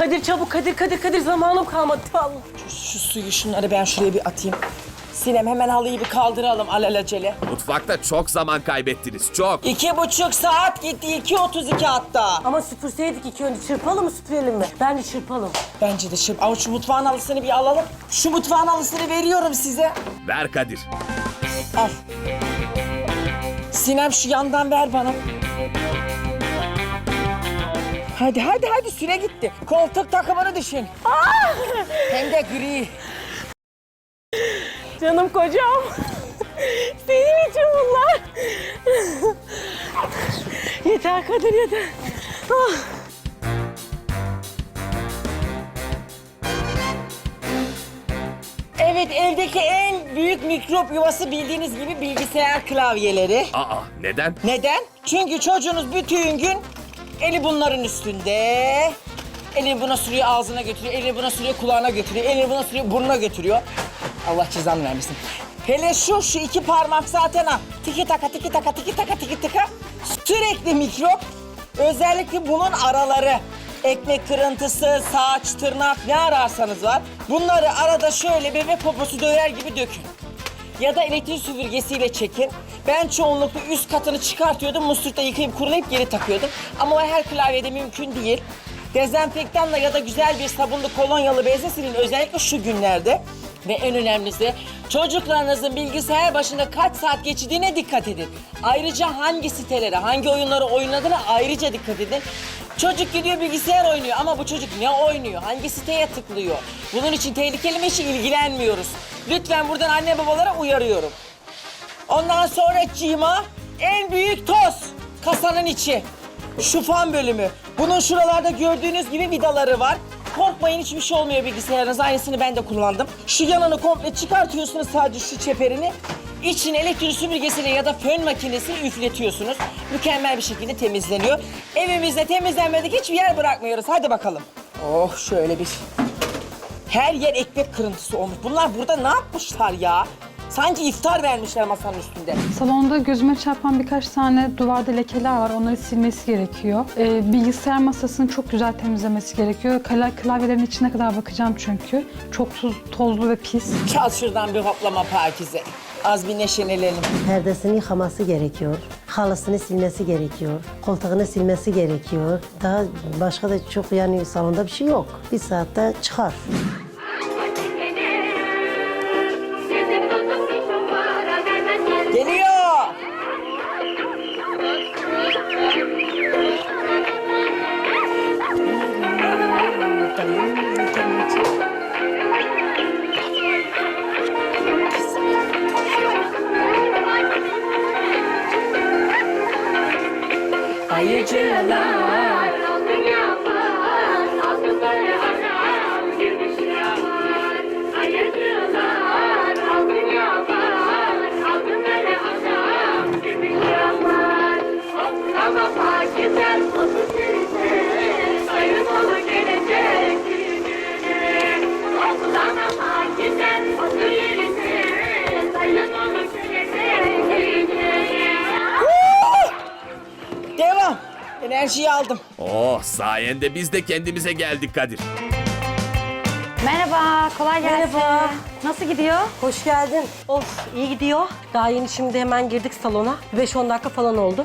Kadir çabuk Kadir Kadir Kadir zamanım kalmadı vallahi. Şu suyu şunları ben şuraya bir atayım. Sinem hemen halıyı bir kaldıralım alelacele. Mutfakta çok zaman kaybettiniz. Çok. İki buçuk saat gitti, iki otuz iki hatta. Ama süpürseydik iki önce çırpalım mı süpürelim mi? Bence çırpalım. Bence de şimdi avuç mutfağın halısını bir alalım. Şu mutfağın halısını veriyorum size. Ver Kadir. Al. Sinem şu yandan ver bana. Hadi hadi hadi süre gitti. Koltuk takımını düşün. Hem de gri. Canım kocam. Senin için bunlar. yeter Kadir yeter. Ah. Evet evdeki en büyük mikrop yuvası bildiğiniz gibi bilgisayar klavyeleri. Aa neden? Neden? Çünkü çocuğunuz bütün gün eli bunların üstünde. Elini buna sürüyor, ağzına götürüyor, elini buna sürüyor, kulağına götürüyor, elini buna sürüyor, burnuna götürüyor. Allah cezanı vermesin. Hele şu, şu iki parmak zaten ha. Tiki taka, tiki taka, tiki taka, tiki taka. Sürekli mikrop. Özellikle bunun araları. Ekmek kırıntısı, saç, tırnak ne ararsanız var. Bunları arada şöyle bebek poposu döver gibi dökün ya da elektrik süpürgesiyle çekin. Ben çoğunlukla üst katını çıkartıyordum, muslukta yıkayıp kurulayıp geri takıyordum. Ama o her klavyede mümkün değil. Dezenfektanla ya da güzel bir sabunlu kolonyalı bezle silin özellikle şu günlerde. Ve en önemlisi çocuklarınızın bilgisayar başında kaç saat geçirdiğine dikkat edin. Ayrıca hangi sitelere, hangi oyunları oynadığına ayrıca dikkat edin. Çocuk gidiyor bilgisayar oynuyor ama bu çocuk ne oynuyor? Hangi siteye tıklıyor? Bunun için tehlikeli mi hiç ilgilenmiyoruz. Lütfen buradan anne babalara uyarıyorum. Ondan sonra cima en büyük toz kasanın içi. Şu fan bölümü. Bunun şuralarda gördüğünüz gibi vidaları var. Korkmayın hiçbir şey olmuyor bilgisayarınız. Aynısını ben de kullandım. Şu yanını komple çıkartıyorsunuz sadece şu çeperini. İçine elektrik süpürgesiyle ya da fön makinesiyle üfletiyorsunuz. Mükemmel bir şekilde temizleniyor. Evimizde temizlenmedik hiçbir yer bırakmıyoruz. Hadi bakalım. Oh şöyle bir her yer ekmek kırıntısı olmuş. Bunlar burada ne yapmışlar ya? Sanki iftar vermişler masanın üstünde. Salonda gözüme çarpan birkaç tane duvarda lekeler var. Onları silmesi gerekiyor. Ee, bilgisayar masasını çok güzel temizlemesi gerekiyor. Kla- klavyelerin içine kadar bakacağım çünkü. Çok tuz, tozlu ve pis. Çal şuradan bir hoplama Pakize. Az bir neşelenelim. Perdesini yıkaması gerekiyor. Halısını silmesi gerekiyor. Koltuğunu silmesi gerekiyor. Daha başka da çok yani salonda bir şey yok. Bir saatte çıkar. Geliyor. Ayıcılar. Devam. Enerjiyi aldım. Oh sayende biz de kendimize geldik Kadir. Merhaba, kolay gelsin. Merhaba. Nasıl gidiyor? Hoş geldin. Of iyi gidiyor. Daha yeni şimdi hemen girdik salona. 5-10 dakika falan oldu.